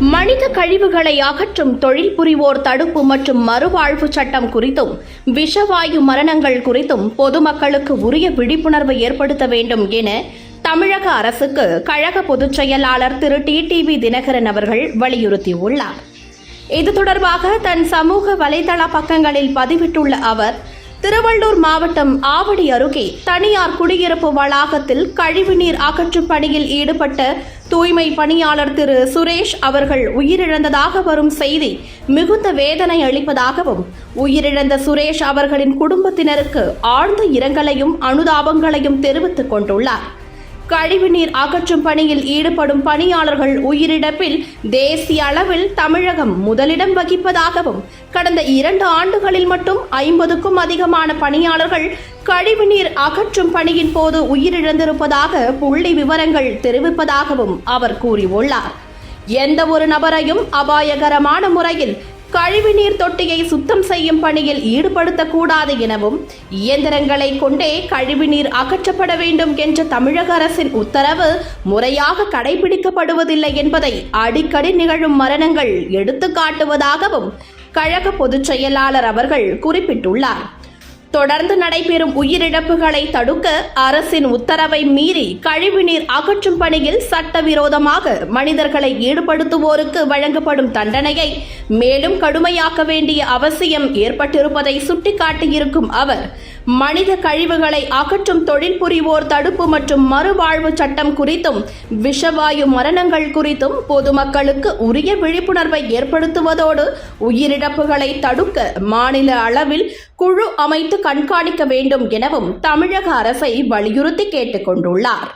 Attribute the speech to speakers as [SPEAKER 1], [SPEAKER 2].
[SPEAKER 1] மனித கழிவுகளை அகற்றும் தொழில் புரிவோர் தடுப்பு மற்றும் மறுவாழ்வு சட்டம் குறித்தும் விஷவாயு மரணங்கள் குறித்தும் பொதுமக்களுக்கு உரிய விழிப்புணர்வு ஏற்படுத்த வேண்டும் என தமிழக அரசுக்கு கழக பொதுச் செயலாளர் திரு. டிடிவி தினகரன் அவர்கள் வலியுறுத்தியுள்ளார். இது தொடர்பாக தன் சமூக வலைதள பக்கங்களில் பதிவிட்டுள்ள அவர் திருவள்ளூர் மாவட்டம் ஆவடி அருகே தனியார் குடியிருப்பு வளாகத்தில் கழிவுநீர் அகற்றும் பணியில் ஈடுபட்ட தூய்மை பணியாளர் திரு சுரேஷ் அவர்கள் உயிரிழந்ததாக வரும் செய்தி மிகுந்த வேதனை அளிப்பதாகவும் உயிரிழந்த சுரேஷ் அவர்களின் குடும்பத்தினருக்கு ஆழ்ந்த இரங்கலையும் அனுதாபங்களையும் தெரிவித்துக் கொண்டுள்ளார். கழிவுநீர் அகற்றும் பணியில் ஈடுபடும் பணியாளர்கள் உயிரிழப்பில் தேசிய அளவில் தமிழகம் முதலிடம் வகிப்பதாகவும் கடந்த இரண்டு ஆண்டுகளில் மட்டும் ஐம்பதுக்கும் அதிகமான பணியாளர்கள் கழிவுநீர் அகற்றும் பணியின் போது உயிரிழந்திருப்பதாக புள்ளி விவரங்கள் தெரிவிப்பதாகவும் அவர் கூறியுள்ளார். எந்த ஒரு நபரையும் அபாயகரமான முறையில் கழிவுநீர் தொட்டியை சுத்தம் செய்யும் பணியில் ஈடுபடுத்தக்கூடாது எனவும் இயந்திரங்களை கொண்டே கழிவுநீர் அகற்றப்பட வேண்டும் என்ற தமிழக அரசின் உத்தரவு முறையாக கடைபிடிக்கப்படுவதில்லை என்பதை அடிக்கடி நிகழும் மரணங்கள் எடுத்துக்காட்டுவதாகவும் கழக பொதுச் செயலாளர் அவர்கள் குறிப்பிட்டுள்ளார். தொடர்ந்து நடைபெறும் உயிரிழப்புகளை தடுக்க அரசின் உத்தரவை மீறி கழிவுநீர் அகற்றும் பணியில் சட்டவிரோதமாக மனிதர்களை ஈடுபடுத்துவோருக்கு வழங்கப்படும் தண்டனையை மேலும் கடுமையாக்க வேண்டிய அவசியம் ஏற்பட்டிருப்பதை சுட்டிக்காட்டியிருக்கும் அவர் மனித கழிவுகளை அகற்றும் தொழில் புரிவோர் தடுப்பு மற்றும் மறுவாழ்வு சட்டம் குறித்தும் விஷவாயு மரணங்கள் குறித்தும் பொதுமக்களுக்கு உரிய விழிப்புணர்வை ஏற்படுத்துவதோடு உயிரிழப்புகளை தடுக்க மாநில அளவில் குழு அமைத்து கண்காணிக்க வேண்டும் எனவும் தமிழக அரசை வலியுறுத்தி கேட்டுக்கொண்டுள்ளார்